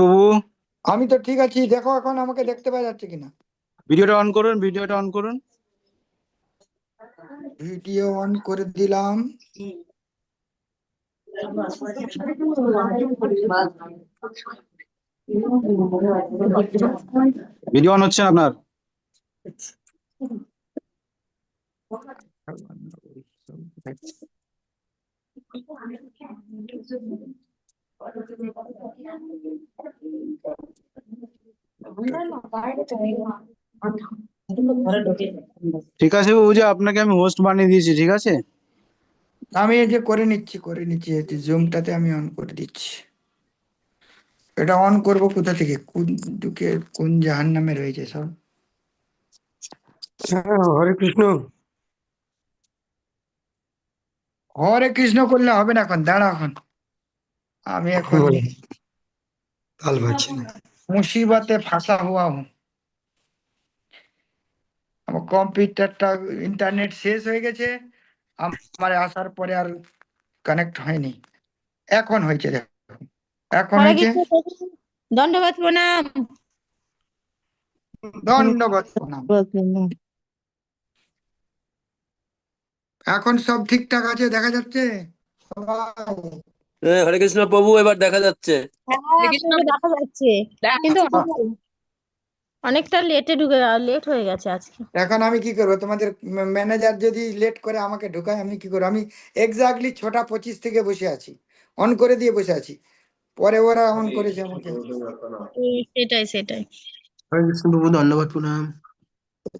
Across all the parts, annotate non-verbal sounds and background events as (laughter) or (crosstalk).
বাবু। আমি তো ঠিক আছি দেখো এখন আমাকে দেখতে পাওয়া যাচ্ছে কিনা। ভিডিওটা অন করুন ভিডিওটা অন করুন। ভিডিও অন করে দিলাম। ভিডিও অন হচ্ছে আপনার? ঠিক আছে বাবু যে আপনাকে আমি হোস্ট বানিয়ে দিয়েছি ঠিক আছে? আমি এই যে করে নিচ্ছি করে নিচ্ছি এই জুমটাতে আমি অন করে দিচ্ছি। এটা অন করব কোথা থেকে? কোন দিকে? কোন জাহান নামে রয়েছে সব? হরে কৃষ্ণ। হরে কৃষ্ণ করলে হবে না এখন দাঁড়া এখন। আমি এখন। তাল পাচ্ছি না। মুসিবতে ফাঁসা হওয়া হুঁ আমার কম্পিউটারটা ইন্টারনেট শেষ হয়ে গেছে। আমার আসার পরে আর কানেক্ট হয়নি। এখন হয়েছে দেখো। এখন হয়েছে। দণ্ডবত প্রণাম। দণ্ডবত প্রণাম। এখন সব ঠিকঠাক আছে দেখা যাচ্ছে? হ্যাঁ, হরে কৃষ্ণ প্রভু এবার দেখা যাচ্ছে। হ্যাঁ, দেখা যাচ্ছে। কিন্তু অনেকটা লেটে ঢুকে লেট হয়ে গেছে আজকে। এখন আমি কি করব? তোমাদের ম্যানেজার যদি লেট করে আমাকে ঢোকায় আমি কি করব? আমি এক্স্যাক্টলি ছটা পঁচিশ থেকে বসে আছি। অন করে দিয়ে বসে আছি। পরে ওরা অন করেছে আমাকে। সেটাই সেটাই। হরে কৃষ্ণ প্রভু ধন্যবাদ প্রণাম।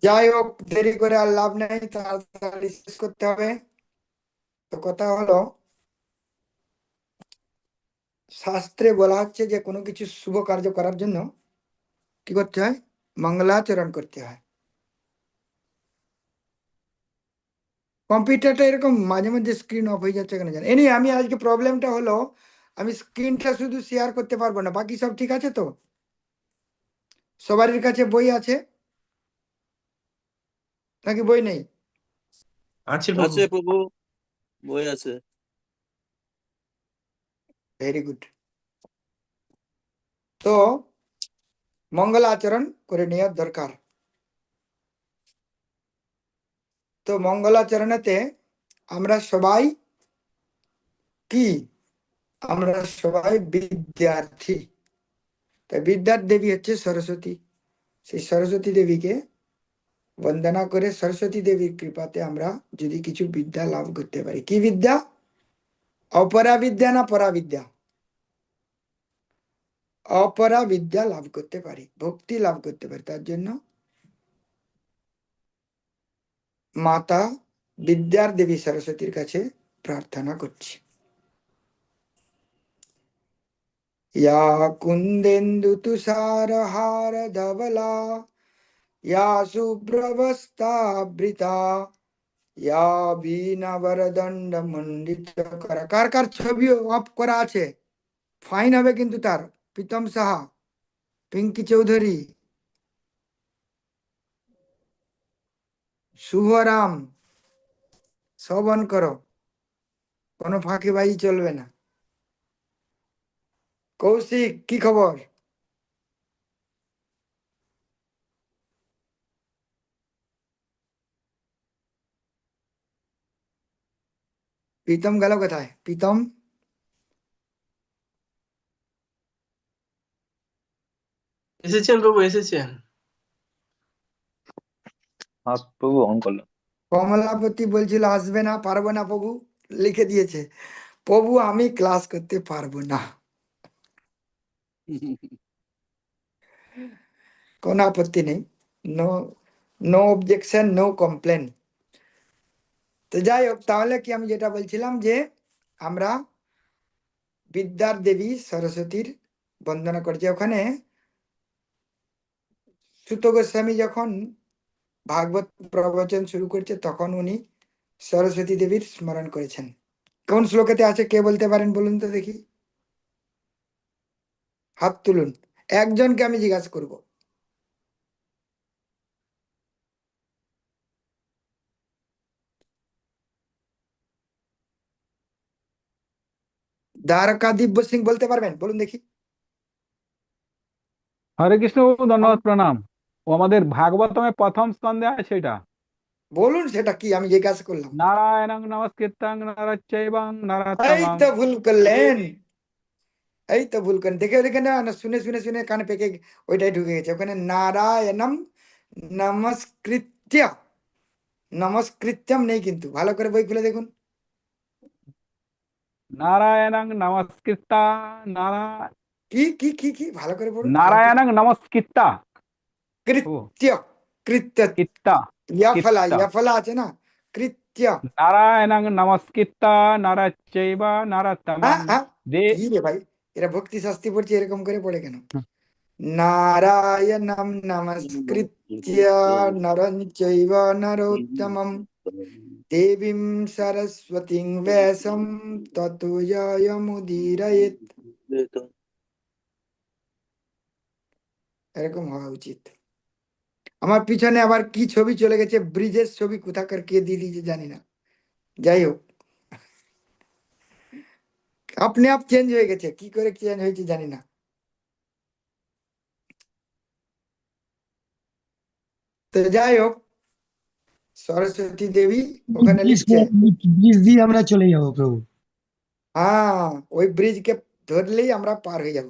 যাই হোক দেরি করে আর লাভ নেই, তাড়াতাড়ি শেষ করতে হবে। তো কথা হলো, শাস্ত্রে বলা হচ্ছে যে, কোনো কিছু শুভ কার্য করার জন্য কি করতে হয়? মঙ্গলাচরণ করতে হয়। কম্পিউটারটা এরকম মাঝে মাঝে স্ক্রিন অফ হয়ে যাচ্ছে কেন জানি। এনি আমি আজকে প্রবলেমটা হলো, আমি স্ক্রিনটা শুধু শেয়ার করতে পারব না, বাকি সব ঠিক আছে তো? সবারই কাছে বই আছে। নাকি বই নেই? আছে আছে প্রভু বই আছে। ভেরি গুড তো মঙ্গল আচরণ করে নেওয়ার দরকার। তো মঙ্গল আচরণেতে আমরা সবাই কি? আমরা সবাই বিদ্যার্থী। তাই বিদ্যার দেবী হচ্ছে সরস্বতী। সেই সরস্বতী দেবীকে বন্দনা করে সরস্বতী দেবীর কৃপাতে আমরা যদি কিছু বিদ্যা লাভ করতে পারি। কি বিদ্যা? অপরা বিদ্যা না পরা বিদ্যা অপরা বিদ্যা লাভ করতে পারি, ভক্তি লাভ করতে পারি। তার জন্য মাতা বিদ্যার দেবী সরস্বতীর কাছে প্রার্থনা করছি। কুন্দেন্দু ইয়া শুভ্রবস্তাবৃতা ইয়া বীণা বরদণ্ড মণ্ডিত করা কার কার ছবি অফ করা আছে ফাইন হবে কিন্তু তার। প্রীতম সাহা, পিঙ্কি চৌধুরী, শুভরাম, সব অন করো। কোনো ফাঁকিবাজি চলবে না। কৌশিক, কি খবর? প্রীতম গেল কোথায় প্রীতম এসেছেন প্রভু এসেছেন প্রভু অন করলাম কমলাপতি বলছিল আসবে না পারব না প্রভু লিখে দিয়েছে প্রভু আমি ক্লাস করতে পারব না কোনো আপত্তি নেই no no objection no complain তো যাই হোক তাহলে কি আমি যেটা বলছিলাম যে, আমরা বিদ্যার দেবী সরস্বতীর বন্দনা করছি। ওখানে সুত গোস্বামী যখন ভাগবত প্রবচন শুরু করছে, তখন উনি সরস্বতী দেবীর স্মরণ করেছেন। কোন শ্লোকেতে আছে, কে বলতে পারেন বলুন তো দেখি? হাত তুলুন। একজনকে আমি জিজ্ঞাসা করব। দ্বারকা দিব্য সিং বলতে পারবেন? বলুন দেখি। হরে কৃষ্ণ বাবু ধন্যবাদ প্রণাম। ও আমাদের ভাগবতমে প্রথম স্কন্ধে আছে এটা বলুন সেটা কি? আমি জিজ্ঞাসা করলাম। নারায়ণং নমস্কৃতাং নারাচৈবাং এই তো ভুল করলেন। এই তো ভুল করেন। দেখে দেখে না, শুনে শুনে শুনে কানে পেকে ওইটাই ঢুকে গেছে। ওখানে নারায়ণম নমস্কৃত্য নমস্কৃত্যম নেই কিন্তু। ভালো করে বই খুলে দেখুন। নারায়ণং নমস্কৃতা নারা কি কি কি কি? ভালো করে পড়ুন নারায়ণং নমস্কৃতা। কৃত্য কৃত্য। কিত্তা ইয়াফলা। ইয়াফলা আছে না? কৃত্য। নারায়ণং নমস্কৃতা নারাচৈবা হ্যাঁ নারাত্তমাং হ্যাঁ। দে রে ভাই? এরা ভক্তি শাস্তি পড়ছে এরকম করে পড়ে কেন। নারায়ণম নমস্কৃত্য নরং চৈব নরোত্তমম। দেবীং সরস্বতীং ব্যাসম ততো জয়মুদীরয়েত এরকম হওয়া উচিত। আমার পিছনে আবার কি ছবি চলে গেছে ব্রিজের ছবি কোথাকার কে দিয়ে দিয়েছে জানি না। যাই হোক। আপনি আপ চেঞ্জ হয়ে গেছে কি করে চেঞ্জ হয়েছে জানি না। তো যাই হোক সরস্বতী দেবী ওখানে লিখছে। ব্রিজ দিয়ে আমরা চলে যাব প্রভু। হ্যাঁ ওই ব্রিজকে ধরলেই আমরা পার হয়ে যাব।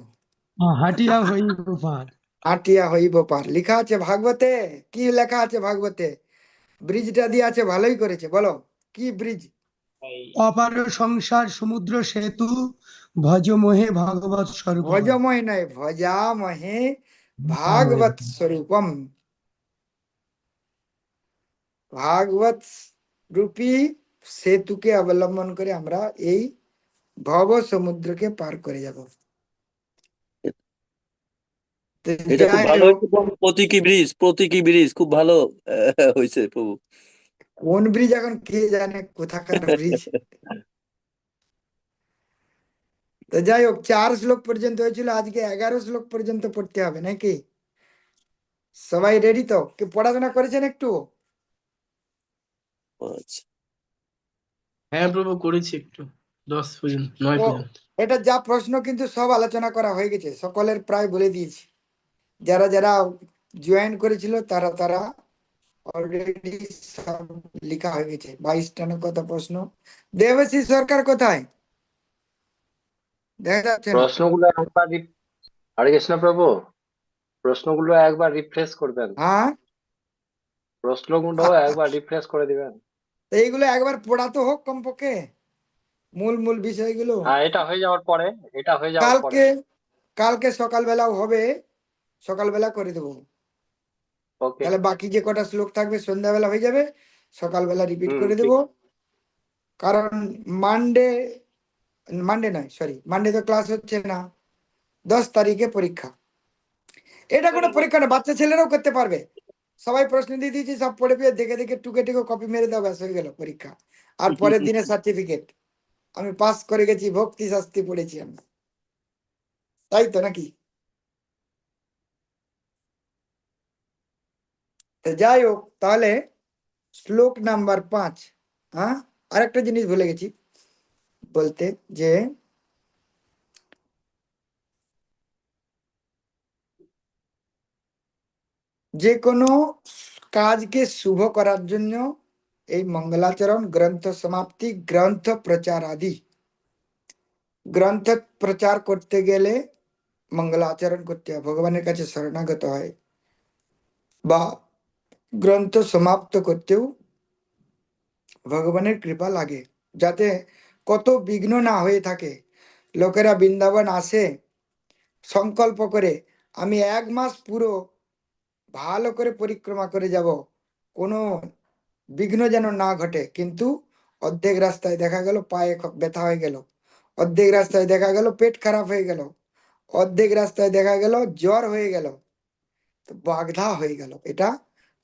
হাটিয়া হইব পার। আটিয়া হইব পার। লেখা আছে ভাগবতে? কি লেখা আছে ভাগবতে? ব্রিজটা দিয়ে আছে ভালোই করেছে। বলো কি ব্রিজ অপার সংসার সমুদ্র সেতু ভজ মোহে ভগবত স্বরূপ ভজময় নয় ভজামহে। ভাগবত স্বরূপম। ভাগবত রূপী সেতুকে অবলম্বন করে আমরা এই ভব সমুদ্রকে পার করে যাব। তো এটা খুব যাই হোক, প্রতীকী ব্রিজ প্রতীকী ব্রিজ খুব ভালো হয়েছে প্রভু। কোন ব্রিজ এখন কে জানে কোথাকার ব্রিজ। তো যাই হোক চার শ্লোক পর্যন্ত হয়েছিল আজকে এগারো শ্লোক পর্যন্ত পড়তে হবে নাকি? সবাই রেডি তো? কি পড়াশোনা করেছেন একটু? আচ্ছা হ্যাঁ প্রভু করেছি একটু। দশ পর্যন্ত নয় পর্যন্ত। এটা যা প্রশ্ন কিন্তু সব আলোচনা করা হয়ে গেছে। সকলের প্রায় বলে দিয়েছি। যারা যারা জয়েন করেছিল তারা তারা অলরেডি সব লেখা হয়ে গেছে। বাইশটা না কত প্রশ্ন। দেবশ্রী সরকার কোথায়? দেখা যাচ্ছে প্রশ্নগুলো একবার রি- হরে কৃষ্ণ প্রভু প্রশ্নগুলো একবার রিফ্রেশ করবেন হ্যাঁ? প্রশ্নগুলো একবার রিফ্রেশ করে দিবেন। তো এইগুলো একবার পড়া তো হোক কমপক্ষে। মূল মূল বিষয়গুলো। হ্যাঁ এটা হয়ে যাওয়ার পরে এটা হয়ে যাওয়ার পরে। কালকে কালকে সকালবেলাও হবে সকালবেলা করে দেবো। ওকে। তাহলে বাকি যে কটা শ্লোক থাকবে সন্ধ্যাবেলা হয়ে যাবে সকালবেলা রিপিট করে। দেবো। কারণ মানডে মানডে নয় সরি মানডে তো ক্লাস হচ্ছে না। দশ তারিখে পরীক্ষা। এটা কোনো পরীক্ষা না বাচ্চা ছেলেরাও করতে পারবে। সবাই প্রশ্ন দিয়ে দিয়েছি সব পড়ে পেয়ে দেখে দেখে টুকে টুকে কপি মেরে দাও ব্যাস হয়ে গেল পরীক্ষা। আর পরের দিনে (laughs) সার্টিফিকেট আমি পাস করে গেছি ভক্তি শাস্তি পড়েছি আমি। তাই তো নাকি? যাই হোক তাহলে শ্লোক নাম্বার পাঁচ হ্যাঁ? আরেকটা জিনিস ভুলে গেছি। বলতে যে যে কোনো কাজকে শুভ করার জন্য এই মঙ্গলাচরণ, গ্রন্থ সমাপ্তি, গ্রন্থ প্রচার আদি। গ্রন্থ প্রচার করতে গেলে মঙ্গলাচরণ করতে হয়, ভগবানের কাছে শরণাগত হয় বা গ্রন্থ সমাপ্ত করতেও ভগবানের কৃপা লাগে। যাতে কত বিঘ্ন না হয়ে থাকে, লোকেরা বৃন্দাবন আসে, সংকল্প করে, আমি এক মাস পুরো ভালো করে পরিক্রমা করে যাব। কোনো বিঘ্ন যেন না ঘটে, কিন্তু অর্ধেক রাস্তায় দেখা গেল পায়ে ব্যথা হয়ে গেল। অর্ধেক রাস্তায় দেখা গেল পেট খারাপ হয়ে গেল। অর্ধেক রাস্তায় দেখা গেল জ্বর হয়ে গেল। বাগধা হয়ে গেল। এটা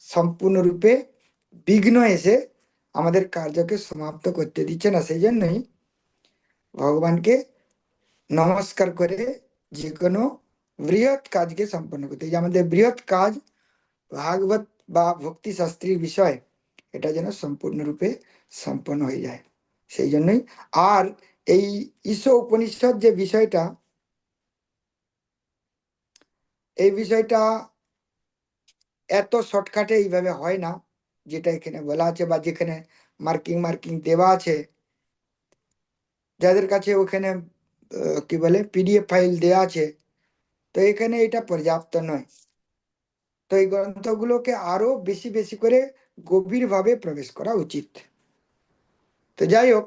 সম্পূর্ণরূপে বিঘ্ন এসে আমাদের কার্যকে সমাপ্ত করতে দিচ্ছে না। সেই জন্যই ভগবানকে নমস্কার করে যে কোনো বৃহৎ কাজকে সম্পন্ন করতে। আমাদের বৃহৎ কাজ ভাগবত বা ভক্তি শাস্ত্রীর বিষয়, এটা যেন সম্পূর্ণরূপে সম্পন্ন হয়ে যায়। সেই জন্যই আর এই ঈশ উপনিষদ যে বিষয়টা, এই বিষয়টা এত শর্টকাটে এইভাবে হয় না, যেটা এখানে বলা আছে বা যেখানে মার্কিং মার্কিং দেওয়া আছে। যাদের কাছে ওখানে কি বলে, পিডিএফ ফাইল দেওয়া আছে, তো এখানে এটা পর্যাপ্ত নয়। তো এই গ্রন্থগুলোকে আরও বেশি বেশি করে গভীরভাবে প্রবেশ করা উচিত। তো যাই হোক,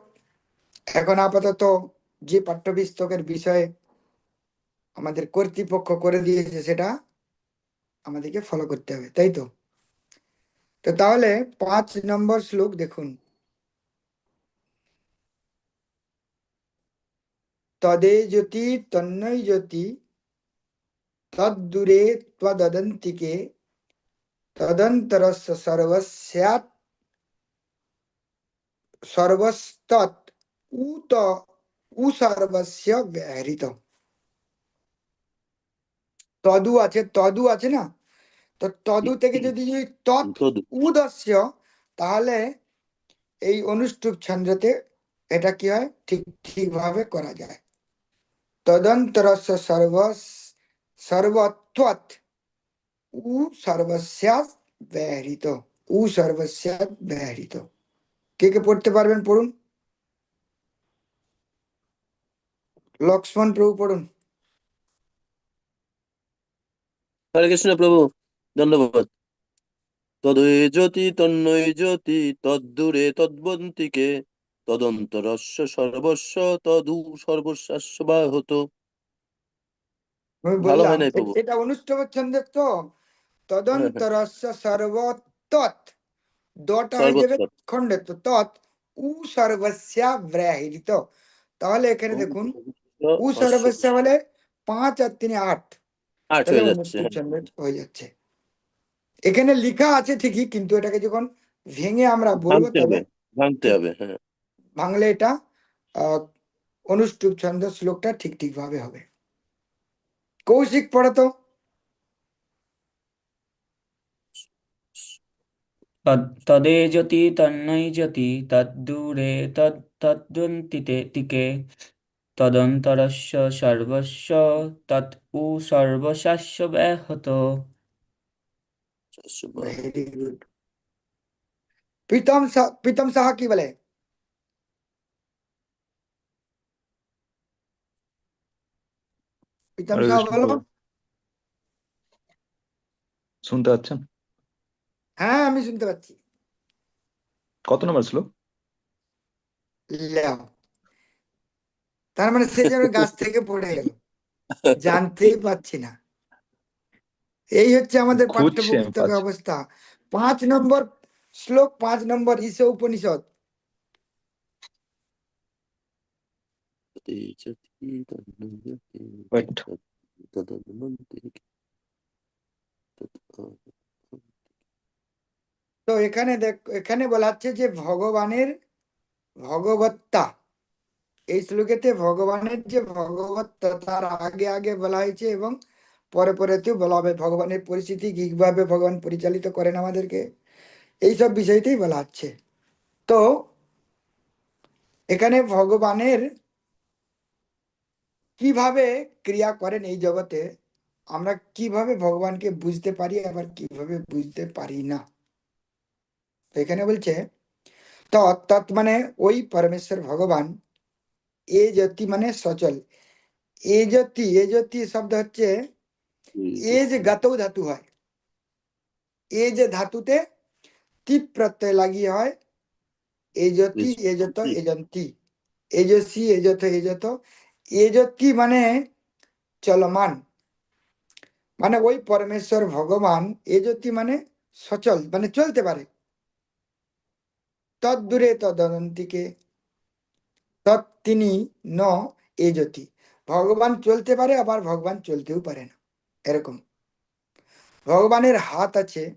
এখন আপাতত যে পাঠ্যপুস্তকের বিষয়ে আমাদের কর্তৃপক্ষ করে দিয়েছে সেটা আমাদেরকে ফলো করতে হবে, তাই তো? তো তাহলে পাঁচ নম্বর শ্লোক দেখুন। তদে জ্যোতি তন্ময় জ্যোতি তদ্দূরে তদন্তরস্য সর্বস্যাৎ সর্বস্তৎ উত সর্বস্য ব্যাহৃত তদু আছে তদু আছে না তো তদু থেকে যদি তৎ উদস্য তাহলে এই অনুষ্টুপ ছন্দতে এটা কি হয় ঠিক ঠিকভাবে করা যায় তদন্তরস্য সর্ব সর্বত্বৎ উ সর্বস্যাৎ ব্যহৃত উ সর্বস্যাৎ ব্যহৃত কে কে পড়তে পারবেন পড়ুন? লক্ষ্মণ প্রভু পড়ুন। হরে কৃষ্ণ প্রভু, ধন্যবাদ। তদে জ্যোতি, তন্ময় জ্যোতি, তদ্দূরে তদ্বন্তিকে, তদন্তরস্য সর্বস্ব, তদু সর্বস্বাস্য বা হতো আমি বললাম। এটা অনুষ্ঠব ছন্দের তো। তদন্তরস্য সর্বতৎ দটা হয়ে যাবে সর্বত্র তৎ উ সর্বস্যা ব্রাহিত তাহলে এখানে দেখুন উ সর্বস্যা। বলে পাঁচ আর তিনে আট। হয়ে যাচ্ছে। অনুষ্ঠুপ এখানে লেখা আছে ঠিকই কিন্তু এটাকে যখন ভেঙে আমরা বলব তবে হবে ভাঙতে হবে হ্যাঁ। বাংলা এটা আহ, অনুষ্টুপ ছন্দ শ্লোকটা ঠিক ঠিক ভাবে হবে। কৌশিক পড়াতো তদ- তদে জ্যোতি তন্ময় জ্যোতি তদ্দূরে তদ তদ্দন্তিতে তিকে তদন্তরস্য সর্বস্ব তৎ উ সর্বশাস্য ব্যাহত প্রীতম প্রীতম সাহা কি বলে প্রীতম সাহা বলো শুনতে পাচ্ছেন? হ্যাঁ আমি শুনতে পাচ্ছি। কত নম্বর লেও তার মানে সে যেন গাছ থেকে পড়ে গেল। জানতেই পাচ্ছি না। এই হচ্ছে আমাদের পাঠ্যপুস্তকের অবস্থা। পাঁচ নম্বর শ্লোক পাঁচ নম্বর ঈশ উপনিষদ। তো এখানে দেখ, এখানে বলা হচ্ছে যে ভগবানের ভগবত্তা। এই শ্লোকেতে ভগবানের যে ভগবত্তা, তার আগে আগে বলা হয়েছে এবং পরে পরে পরেতেও বলা হবে। ভগবানের পরিস্থিতি কীভাবে ভগবান পরিচালিত করেন আমাদেরকে। এইসব বিষয়তেই বলা হচ্ছে। তো এখানে ভগবানের কীভাবে ক্রিয়া করেন এই জগতে? আমরা কীভাবে ভগবানকে বুঝতে পারি, আবার কীভাবে বুঝতে পারি না? এখানে বলছে তৎ তৎ মানে ওই পরমেশ্বর ভগবান, এ জ্যোতি মানে সচল। এ জ্যোতি এ জ্যোতি শব্দ হচ্ছে, এ যে গাতৌ ধাতু হয়, এ যে ধাতুতে টিপ প্রত্যয় লাগিয়ে হয়, এ জ্যোতি, এ যত জ্যোতি। এজন্তি এজসি এজত এজত এজতি মানে চলমান? মানে ওই পরমেশ্বর ভগবান এজতি মানে সচল মানে চলতে পারে। তদ্দূরে তদন্তিকে তৎ তিনি ন এজতি ভগবান চলতে পারে, আবার ভগবান চলতেও পারে না। এরকম। ভগবানের হাত আছে,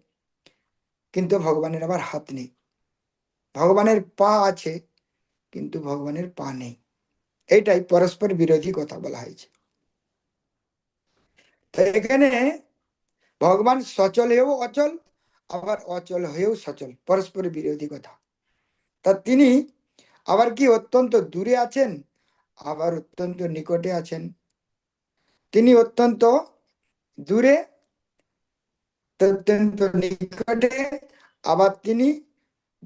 কিন্তু ভগবানের আবার হাত নেই। ভগবানের পা আছে, কিন্তু ভগবানের পা নেই। এইটাই পরস্পর বিরোধী কথা বলা হয়েছে। এখানে ভগবান সচল হয়েও অচল, আবার অচল হয়েও সচল, পরস্পর বিরোধী কথা। তা তিনি আবার কি অত্যন্ত দূরে আছেন? আবার অত্যন্ত নিকটে আছেন। তিনি অত্যন্ত দূরে, অত্যন্ত নিকটে, আবার তিনি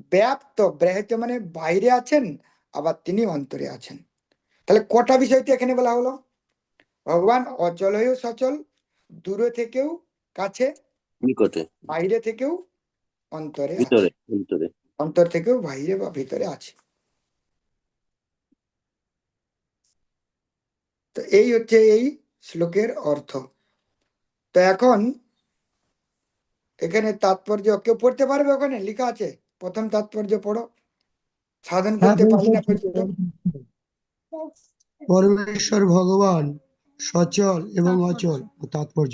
ব্যাপ্ত, ব্যাহত মানে বাইরে আছেন, আবার তিনি অন্তরে আছেন। তাহলে কটা বিষয়টি এখানে বলা হলো? ভগবান অচল হয়েও সচল দূরে থেকেও কাছে নিকটে। বাইরে থেকেও অন্তরে ভিতরে ভিতরে। অন্তর থেকেও বাইরে বা ভিতরে আছে। তো এই হচ্ছে এই শ্লোকের অর্থ। তো এখন এখানে তাৎপর্য কেউ পড়তে পারবে ওখানে? লেখা আছে। প্রথম তাৎপর্য পড়ো। সাধন হ্যাঁ, করতে পারি না পর্যন্ত? পরমেশ্বর ভগবান সচল এবং অচল তাৎপর্য।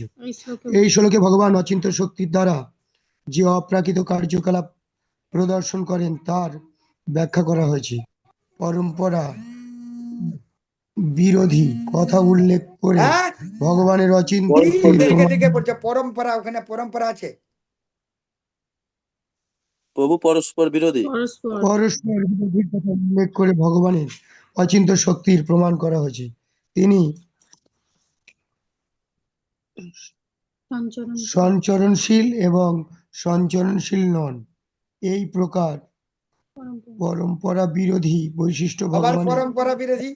এই শ্লোকে ভগবান অচিন্ত শক্তির দ্বারা যে অপ্রাকৃত কার্যকলাপ প্রদর্শন করেন তার ব্যাখ্যা করা হয়েছে। পরম্পরা বিরোধী কথা উল্লেখ করে হ্যাঁ? ভগবানের অচিন্ত পরম্পরা ওখানে পরম্পরা আছে। প্রভু পরস্পর বিরোধী। পরস্পর। পরস্পর বিরোধীর কথা উল্লেখ করে ভগবানের অচিন্ত শক্তির প্রমাণ করা হয়েছে। তিনি সঞ্চরণশীল এবং সঞ্চরণশীল নন। এই প্রকার পরম্পরা। পরম্পরা বিরোধী বৈশিষ্ট্য ভগবান পরম্পরা বিরোধী?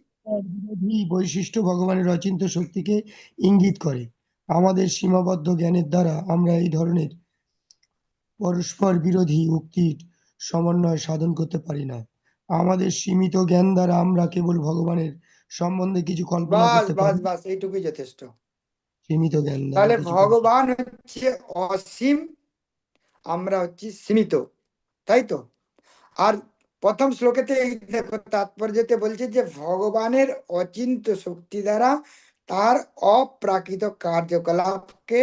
বিরোধী বৈশিষ্ট্য ভগবানের অচিন্ত শক্তিকে ইঙ্গিত করে। আমাদের সীমাবদ্ধ জ্ঞানের দ্বারা আমরা এই ধরনের পরস্পর বিরোধী উক্তির সমন্বয় সাধন করতে পারি না। আমাদের সীমিত জ্ঞান দ্বারা আমরা কেবল ভগবানের সম্বন্ধে কিছু কল্পনা বাস করতে বাস পারি। বাস এইটুকুই যথেষ্ট। সীমিত জ্ঞান দ্বারা তাহলে কিছু ভগবান হচ্ছে অসীম আমরা হচ্ছি সীমিত তাই তো? আর প্রথম শ্লোকেতে এই দেখো তাৎপর্যতে বলছে যে ভগবানের অচিন্ত শক্তি দ্বারা তার অপ্রাকৃত কার্যকলাপকে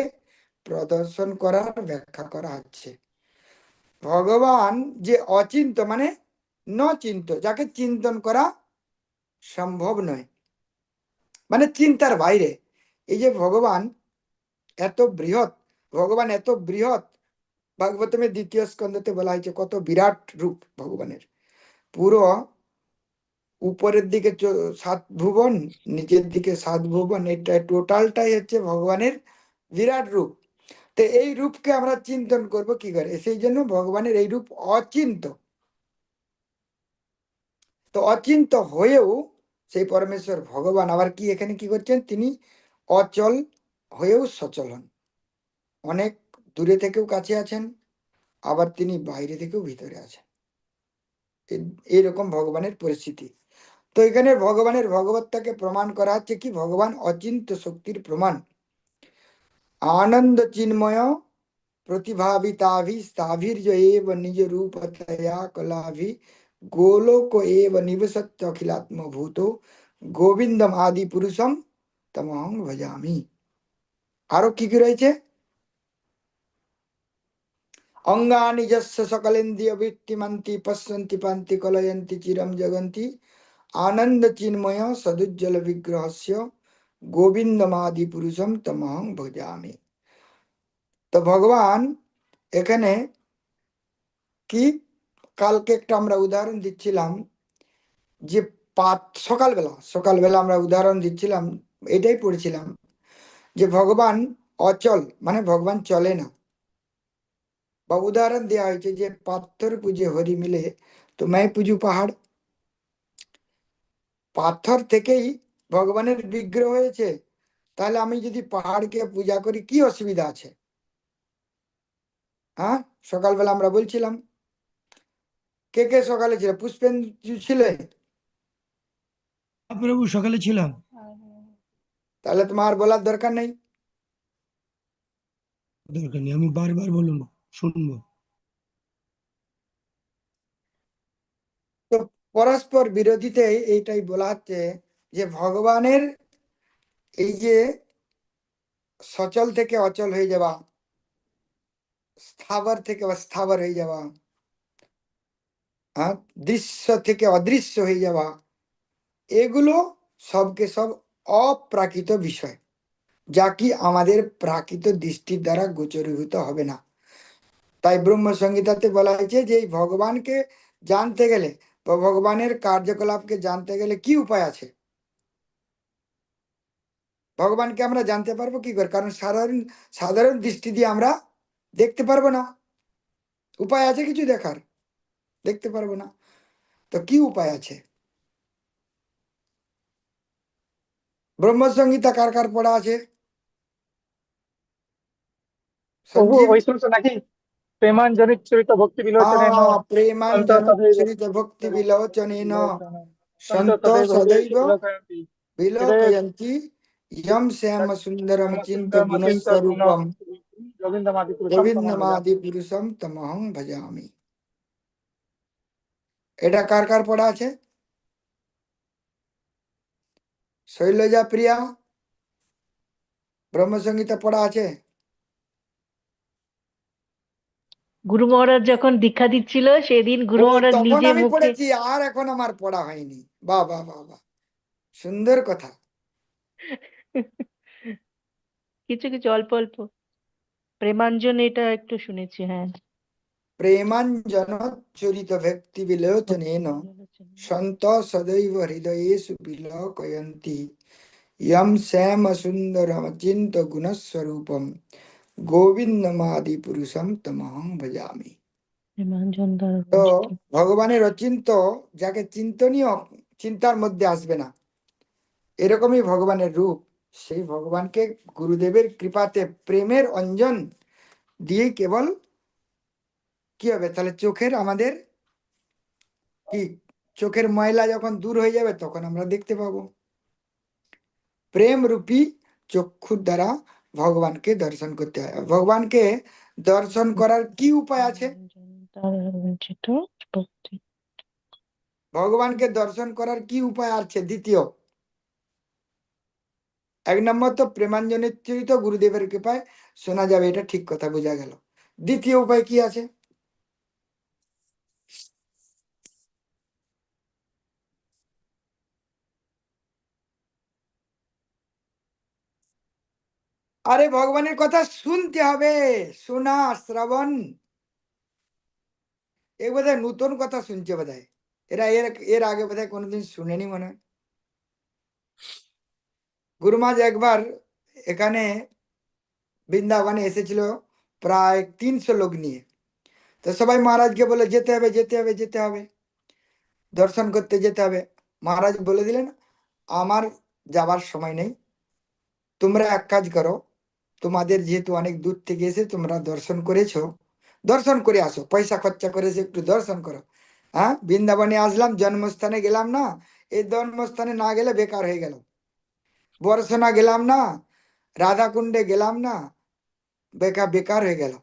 প্রদর্শন করার ব্যাখ্যা করা হচ্ছে। ভগবান যে অচিন্ত মানে ন চিন্ত, যাকে চিন্তন করা সম্ভব নয়। মানে চিন্তার বাইরে। এই যে ভগবান এত বৃহৎ, ভগবান এত বৃহৎ ভাগবতমের দ্বিতীয় স্কন্ধতে বলা হয়েছে, কত বিরাট রূপ ভগবানের। পুরো উপরের দিকে সাত ভুবন, নিচের দিকে সাত ভুবন, এটা টোটালটাই হচ্ছে ভগবানের বিরাট রূপ। তো এই রূপকে আমরা চিন্তন করব কি করে? সেই জন্য ভগবানের এই রূপ অচিন্ত। তো অচিন্ত হয়েও সেই পরমেশ্বর ভগবান আবার কি এখানে কি করছেন? তিনি অচল হয়েও সচল হন। অনেক দূরে থেকেও কাছে আছেন, আবার তিনি বাইরে থেকেও ভিতরে আছেন। এইরকম ভগবানের পরিস্থিতি। তো এখানে ভগবানের ভগবত্তাকে প্রমাণ করা হচ্ছে কি? ভগবান অচিন্ত শক্তির প্রমাণ। আনন্দ চিন্ময় প্রতিভাবিতাভি স্থাভির্য এব নিজ রূপতয়া কলাভি গোলোক এব নিবসত্য অখিলাত্ম ভূত গোবিন্দম আদি পুরুষম তমহং ভজামি আরও কি কি রয়েছে অঙ্গানি যস্য সকলেন্দ্রিয় বৃত্তিমন্তি পশ্যন্তি পান্তি কলয়ন্তি চিরম জগন্তি আনন্দ চিন্ময় সদুজ্জ্বল বিগ্রহস্য গোবিন্দমাদি পুরুষম তমহং ভজামি তো ভগবান এখানে কি কালকে একটা আমরা উদাহরণ দিচ্ছিলাম যে পাত সকালবেলা সকালবেলা আমরা উদাহরণ দিচ্ছিলাম, এটাই পড়ছিলাম যে ভগবান অচল মানে ভগবান চলে না। বা উদাহরণ দেওয়া হয়েছে যে পাথর পুজো হরি মিলে তো मैं পুজো পাহাড়। পাথর থেকেই ভগবানের বিগ্রহ হয়েছে। তাহলে আমি যদি পাহাড়কে পূজা করি, কি অসুবিধা আছে? হ্যাঁ? সকালবেলা আমরা বলছিলাম কে কে সকালে ছিল? পুষ্পেন্দু ছিলে প্রভু সকালে ছিলাম। তাহলে তোমার বলার দরকার নেই? দরকার নেই আমি বারবার বলুন শুনব। তো পরস্পর বিরোধিতে এইটাই বলা হচ্ছে যে ভগবানের এই যে সচল থেকে অচল হয়ে যাওয়া স্থাবর থেকে অস্থাবর হয়ে যাওয়া হ্যাঁ দৃশ্য থেকে অদৃশ্য হয়ে যাওয়া, এগুলো সবকে সব অপ্রাকৃত বিষয়, যা কি আমাদের প্রাকৃত দৃষ্টির দ্বারা গোচরীভূত হবে না। তাই ব্রহ্ম সংহিতাতে বলা হয়েছে যে এই ভগবানকে জানতে গেলে বা ভগবানের কার্যকলাপকে জানতে গেলে কি উপায় আছে? ভগবানকে আমরা জানতে পারব কি করে? কারণ সাধারণ সাধারণ দৃষ্টি দিয়ে আমরা দেখতে পারব না। উপায় আছে কিছু দেখার? দেখতে পারব না তো কি উপায় আছে ব্রহ্মসংহিতা কার কার পড়া আছে প্রভু সঞ্জীব? ওই শুনছো নাকি প্রেমাঞ্জনিত চরিত ভক্তি বিলোচনে আহ, প্রেমাঞ্জনচরিত ভক্তি বিলোচনেন সন্ত সদৈব বিলোকয়ন্তি ইয়ম শ্যাম সুন্দরম চিন্ত গুণস্বরূপম গোবিন্দমাদি পুরুষম তমহং ভজামি এটা কার কার পড়া আছে? শৈলজা প্রিয়া ব্রহ্মসংগীতা পড়া আছে? গুরু মহারাজ যখন দীক্ষা দিচ্ছিল সেদিন গুরু মহারাজ নিজে আমি পড়েছি আর এখন আমার পড়া হয়নি। বাহ বাহ বাহ বাহ। সুন্দর কথা। (laughs) কিছু কিছু অল্প অল্প। প্রেমাঞ্জন এটা একটু শুনেছি হ্যাঁ। প্রেমাঞ্জন চরিত ভক্তি বিলোচনেন সন্ত সদৈব হৃদয়েষু বিলোকয়ন্তি ইয়ম শ্যাম সুন্দরম চিন্ত গুণস্বরূপম গোবিন্দমাদি পুরুষম তমহং ভজামি তো। ভগবানের অচিন্ত যাকে চিন্তনীয় চিন্তার মধ্যে আসবে না এরকমই ভগবানের রূপ সেই ভগবানকে গুরুদেবের কৃপাতে প্রেমের অঞ্জন দিয়ে কেবল কি হবে? তাহলে চোখের আমাদের কি? চোখের ময়লা যখন দূর হয়ে যাবে, তখন আমরা দেখতে পাবো। প্রেম রূপী চক্ষুর দ্বারা ভগবানকে দর্শন করতে হয়। ভগবানকে দর্শন করার কি উপায় আছে? ভগবানকে দর্শন করার কি উপায় আছে? দ্বিতীয়, এক নম্বর তো প্রেমাঞ্জনের চরিত গুরুদেবের কৃপায় শোনা যাবে, এটা ঠিক কথা, বোঝা গেল। দ্বিতীয় উপায় কি আছে? আরে ভগবানের কথা শুনতে হবে। শোনা, শ্রবণ। এ বোধহয় নতুন কথা শুনছে বোধহয়। এরা এর এর আগে বোধহয় কোনোদিন শুনেনি মনে হয়। গুরুমাজ একবার এখানে বৃন্দাবনে এসেছিল প্রায় তিনশো লোক নিয়ে। তো সবাই মহারাজকে বলে যেতে হবে যেতে হবে যেতে হবে। দর্শন করতে যেতে হবে। মহারাজ বলে দিলেন, আমার যাবার সময় নেই। তোমরা এক কাজ করো তোমাদের যেহেতু অনেক দূর থেকে এসে তোমরা দর্শন করেছ, দর্শন করে আসো, পয়সা খরচা করে এসে একটু দর্শন করো। হ্যাঁ বৃন্দাবনে আসলাম, জন্মস্থানে গেলাম না, এই জন্মস্থানে না গেলে বেকার হয়ে গেল বর্ষনা গেলাম না, রাধাকুণ্ডে গেলাম না বেকার বেকার হয়ে গেল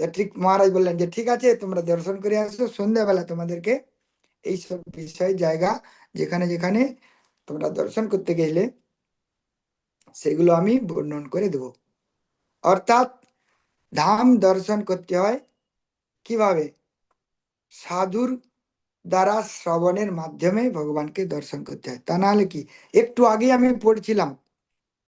তা ঠিক মহারাজ বললেন যে, ঠিক আছে, তোমরা দর্শন করে আসো, সন্ধ্যাবেলা তোমাদেরকে এইসব বিষয়, জায়গা, যেখানে যেখানে তোমরা দর্শন করতে গেলে সেগুলো আমি বর্ণন করে দেব। অর্থাৎ ধাম দর্শন করতে হয় কীভাবে? সাধুর দ্বারা শ্রবণের মাধ্যমে ভগবানকে দর্শন করতে হয়। তা নাহলে কি? একটু আগে আমি পড়ছিলাম।